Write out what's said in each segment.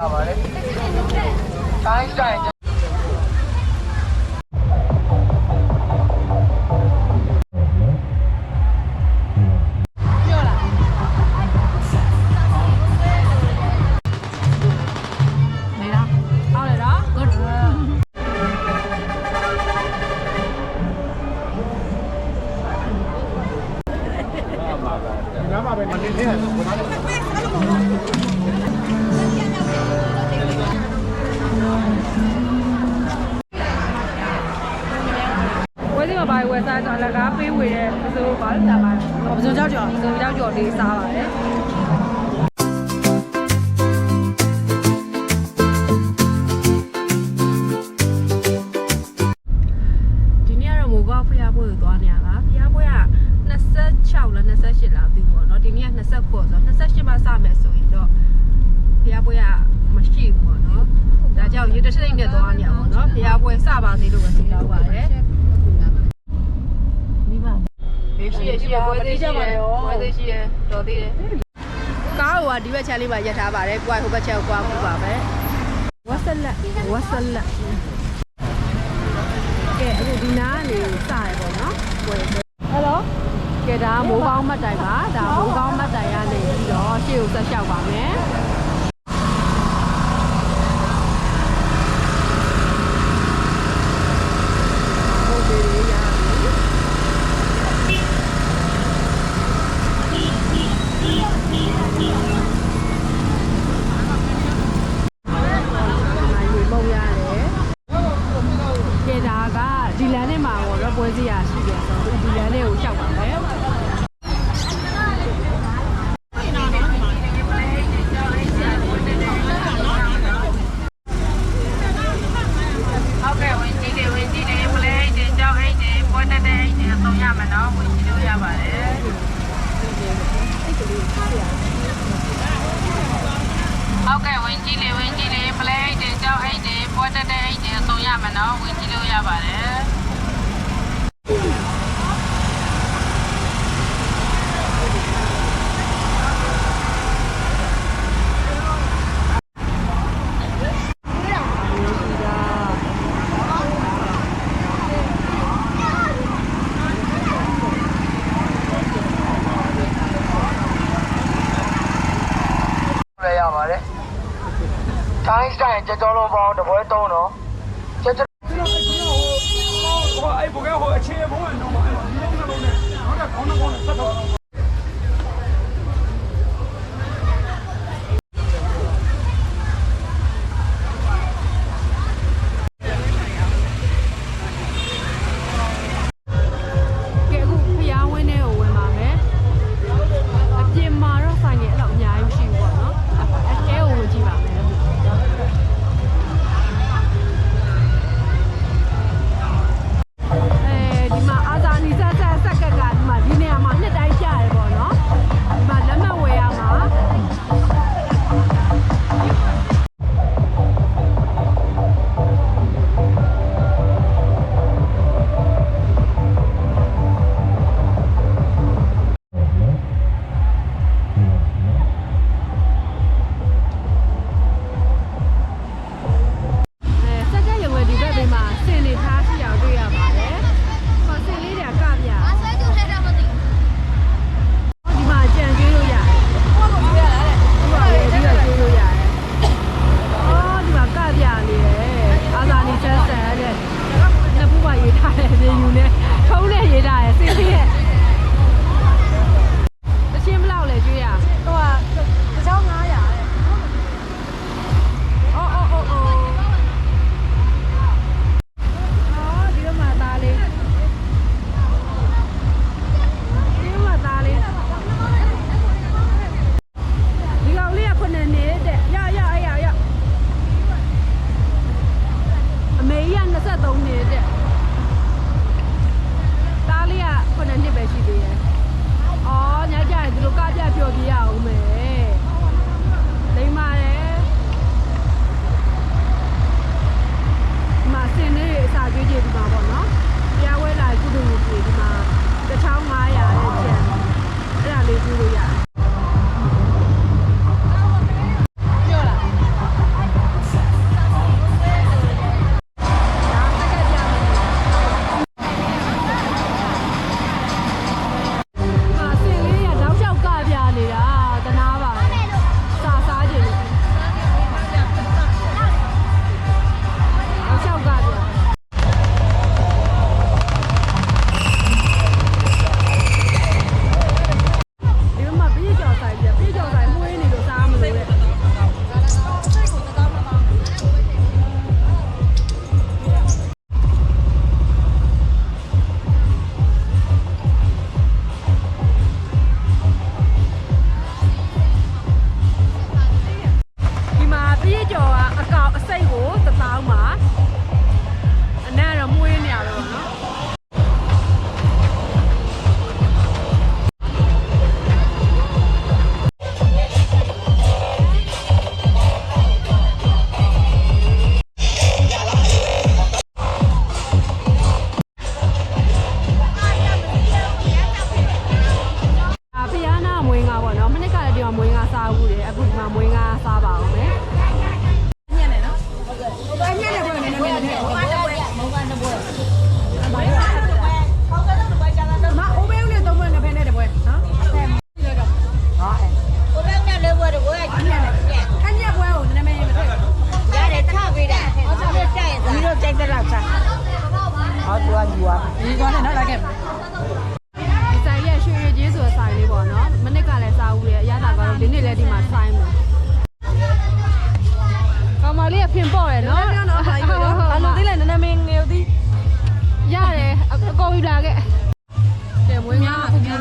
ရပါတယ်တိုင်းတိုင်း စီမှာဘာဝယ်စားဆိုအလကားပေးဝယ်တဲ့ပစိုးဘာလို့စားပါလဲပစိုးကြောက်ကြော်ပစိုးကြောက်ကြော်လေးစားပါတယ် ရှိရယ်ပွဲသေးရှိရယ်ပွဲသေးရှိရယ်တော်သေးတယ်ကားကဒီဘက်ချမ်းလေးမှာရပ်ထားပါတယ်ကိုကဟိုဘက်ချမ်းကိုကွာမှုပါပဲဝက်ဆက်လက်ဝက်ဆက်လက်ကဲအခုဒီနားကနေစရပေါ့နော်ပွဲဟယ်လိုကဲဒါမိုးကောင်းမတ်တိုင်ပါဒါမိုးကောင်းမတ်တိုင်ကနေပြီးတော့ရှေ့ကိုဆက်လျှောက်ပါမယ် နော်ဝင်ကြည့်လို့ရပါတယ်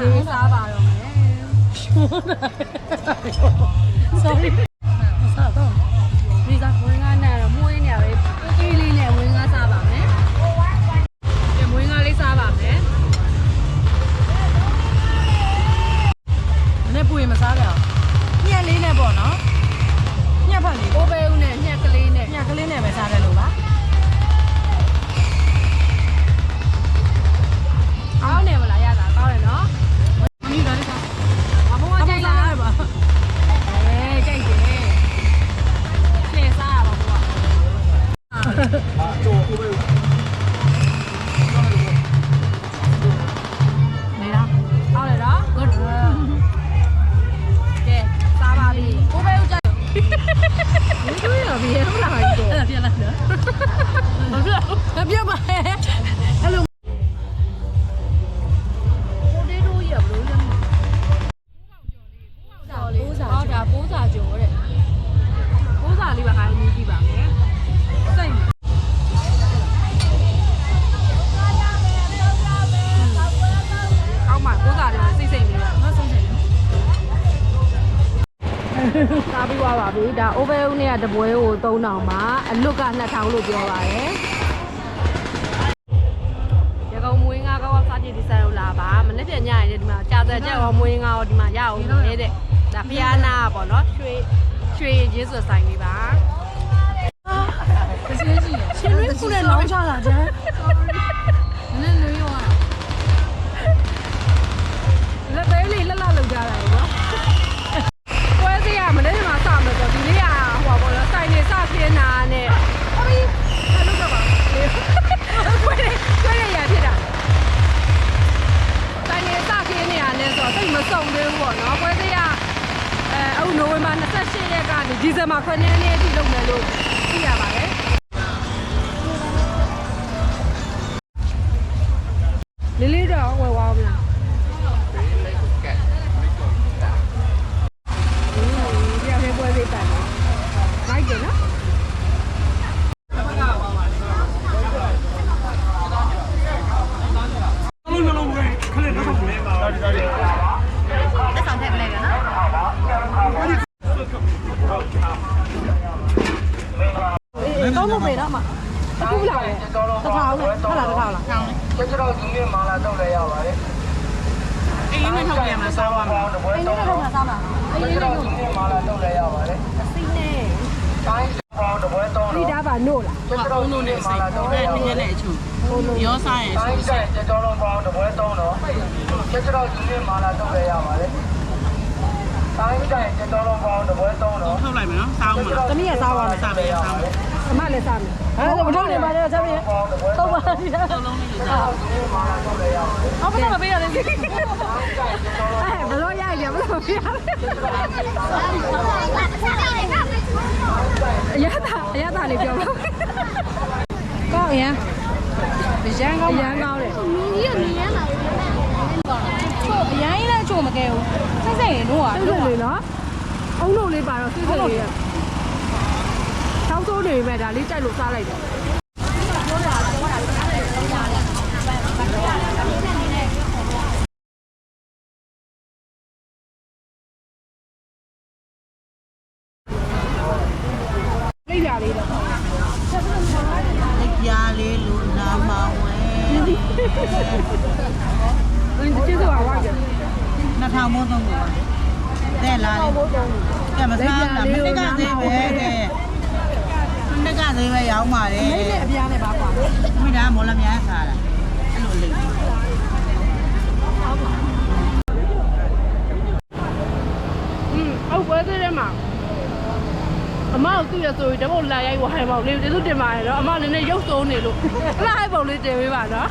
လေးစားပါတော့မယ် sorry over ဦးနဲ့ကတပွဲကို3000ပါအလွတ်က2000လို့ပြောပါတယ်ရကောင်မွေးငါကောစကြည့်ဒီဆိုင်လို့လာပါမနေ့ပြန်ညရင်ဒီမှာကြာစက်ကြက်ရောမွေးငါရောဒီမှာရအောင်နေတဲ့ဒါဖျားနာပေါ့နော်ရွှေရွှေရင်းစွဆိုင်လေးပါရှင်ရင်းကူနဲ့လောင်းချလာကြ နို့လားသူကအုံးလို့နဲ့အစိတ်ဟိုဘက်နည်းနည်းနဲ့အချို့ရောစားရင်အချို့အစိတ်ကျတော်လုံးပေါင်းတပွဲသုံးတော့ကျတော်ကြီးနဲ့မာလာတော့ပဲရပါလေတိုင်းတိုင်းကျတော်လုံးပေါင်းတပွဲသုံးတော့ထုတ်လိုက်မယ်နော်စားအောင်မလားတမီးကစားပါမယ်စားမယ်စားမယ်အမလည်းစားမယ်ဟဲ့မထုတ်နေပါနဲ့စားမယ်သုံးပါဒီတော့သုံးလုံးလေးလို့စားအောင်ဘယ်တော့မပေးရလဲဘလို့ရရဘလို့ပြရလဲ အရသာအရသာလေးပြောပါကောင်းရန်ရန်ကောင်းရန်ကောင်းတယ်မီးကြီးကမြင်ရမှာချို့အရန်ကြီးလည်းချို့မကဲဘူးဆက်ဆက်ရင်တော့အဲ့လိုလေနော်အုံးလုံးလေးပါတော့ဆက်ဆက်လေးရတောက်ဆိုးနေပြီမဲ့ဒါလေးကြိုက်လို့စားလိုက်တယ် အောင်မိုးသုံးကိုတဲ့လာတယ်ကဲမစားဘူးလားမနစ်ကသေးပဲတဲ့မနစ်ကသေးပဲရောင်းပါတယ်မိနဲ့အပြားနဲ့ပါကွာမိသားမော်လမြိုင်စားတာအဲ့လိုလေးอืมအောက်ပွဲသေးတယ်မှာအမကိုသူ့ရဆိုရင်တပုတ်လာရိုက်ဝိုင်းပေါ့လေကျေးဇူးတင်ပါတယ်နော်အမလည်းလည်းရုပ်စိုးနေလို့အလားဟိုက်ပုံလေးတင်ပေးပါနော်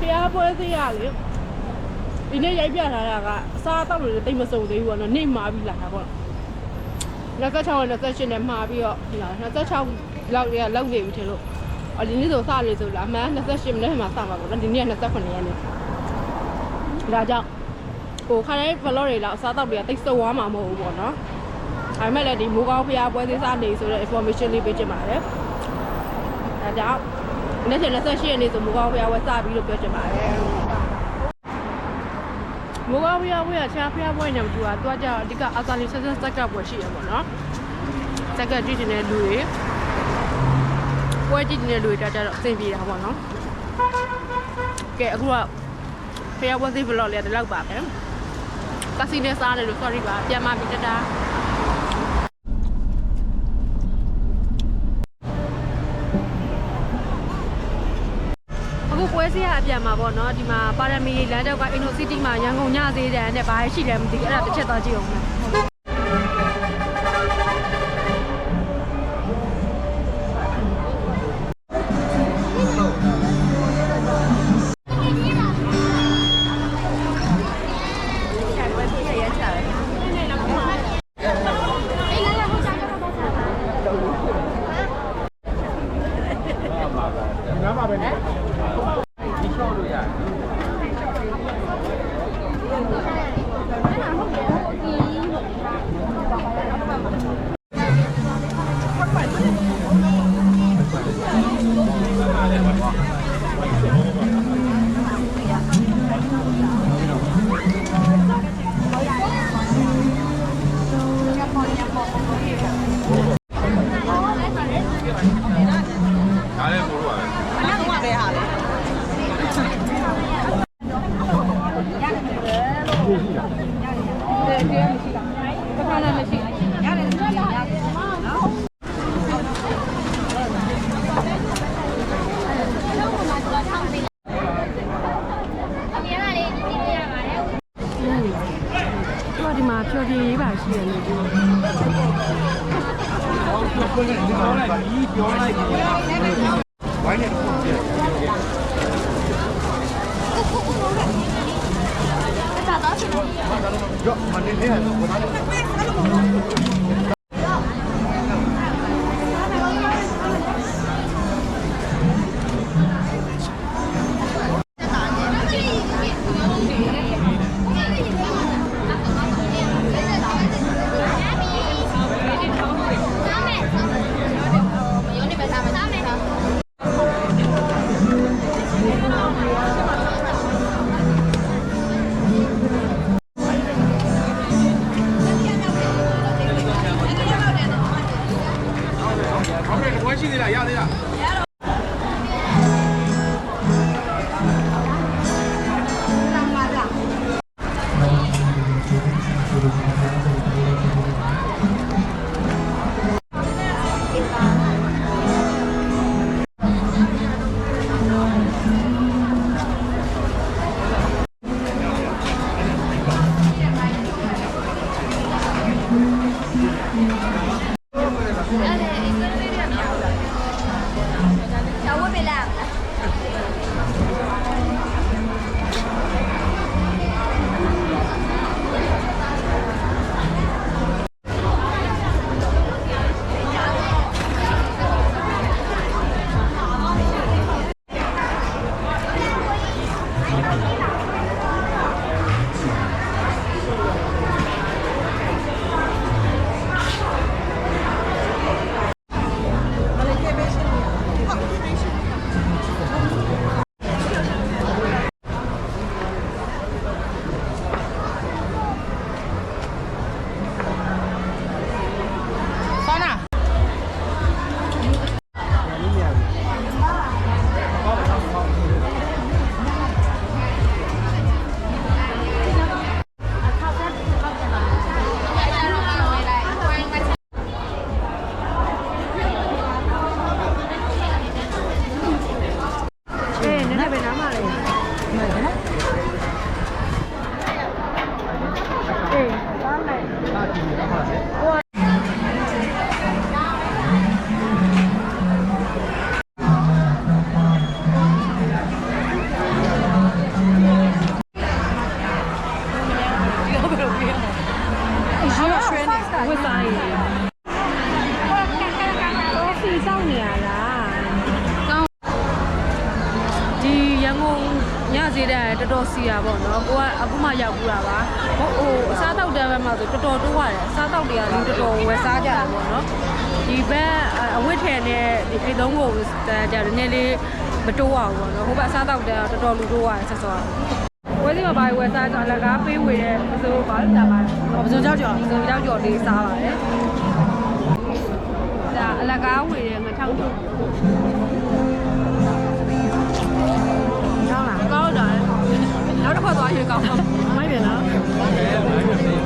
ဖျားပွဲသေးရလေ ဒီနေ့ရိုက်ပြထားတာကအစားအသောက်တွေတိတ်မစုံသေးဘူးပေါ့နော်နေ့မှာပြီးလာတာပေါ့26နဲ့28နဲ့မှာပြီးတော့လာ26လောက်ရလောက်နေပြီထင်လို့အော်ဒီနေ့ဆိုစလေဆိုလားအမှန်28မိနစ်မှစပါပေါ့နော်ဒီနေ့က29ရက်နေ့ဒါကြောင့်ဟိုခါတိုင်း vlog တွေလောက်အစားအသောက်တွေကတိတ်စုံသွားမှာမဟုတ်ဘူးပေါ့နော်။ဒါပေမဲ့လည်းဒီမိုးကောင်းဖျားပွဲသေးစားနေဆိုတဲ့ information လေးပေးချင်ပါတယ်။ဒါကြောင့်နေ့စဉ်28ရက်နေ့ဆိုမိုးကောင်းဖျားပွဲစပြီးလို့ပြောချင်ပါတယ်။ မိုးကောင်းဖျားပွဲကချားဖျားပွဲနဲ့မတူတာသူကကြောင့်အဓိကအာသာလီဆက်ဆက်စက်ကပ်ပွဲရှိရပေါ့နော်။စက်ကပ်ကြည့်နေတဲ့လူတွေပွဲကြည့်နေတဲ့လူတွေတက်ကြတော့အဆင်ပြေတာပေါ့နော်။ကဲအခုကဖျားပွဲသေး vlog လေးကဒီလောက်ပါပဲ။ကစီနဲ့စားတယ်လို့ sorry ပါပြန်มาပြီတတာ အခုပွဲစရာအပြန်มาပေါ့နော်ဒီမှာပါရမီလမ်းကြောက်က Inno City မှာရန်ကုန်ညသေးတယ်နဲ့ဘာရှိလဲမသိဘူးအဲ့ဒါတစ်ချက်သွားကြည့်အောင်မယ် ပြောလိုက်ပြီးပြောလိုက်ပြီးဝိုင်းနေတော့ပြည့်ရောမနေနေတော့ဟုတ် ရပါတော့ကိုကအခုမှရောက်ဘူးတာပါဟိုဟိုအစားတောက်တန်းဘက်မှာဆိုတော်တော်တိုးရတယ်အစားတောက်တွေကလည်းတော်တော်ဝယ်စားကြတာပေါ့နော်ဒီဘက်အဝတ်ထည်နဲ့ဒီအိတ်သုံးကိုတန်းကြတယ်နည်းလေးမတိုးအောင်ပေါ့နော်ဟိုဘက်အစားတောက်တန်းတော်တော်လူတိုးရတယ်ဆက်စောဝယ်စီမှာဘာဝယ်စားကြအလကားပေးဝေတဲ့ဆိုဘာလို့လာပါလဲဟောပစုံကြောက်ကြော်ဆိုကြောက်ကြော်လေးစားပါတယ်ဒါအလကားဝေတဲ့ငထောက်ထုတ် နောက်တစ်ခါသွားရေ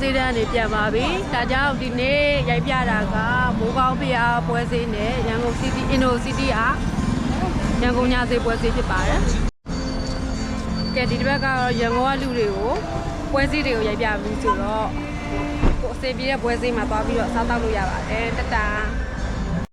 ရန်ကုန်ညဈေးတန်းနေပြန်ပါပြီဒါကြောင့်ဒီနေ့ရိုက်ပြတာကမိုးကောင်းဖျားပွဲစင်းနဲ့ရန်ကုန် City Innocity ကရန်ကုန်ညဈေးပွဲစင်းဖြစ်ပါတယ်ကဲဒီတစ်ဘက်ကတော့ရန်ကုန်ကလူတွေကိုပွဲစည်းတွေကိုရိုက်ပြပြီဆိုတော့ကိုအစီပြေတဲ့ပွဲစည်းမှာသွားပြီးတော့စားတောက်လို့ရပါတယ်တတန်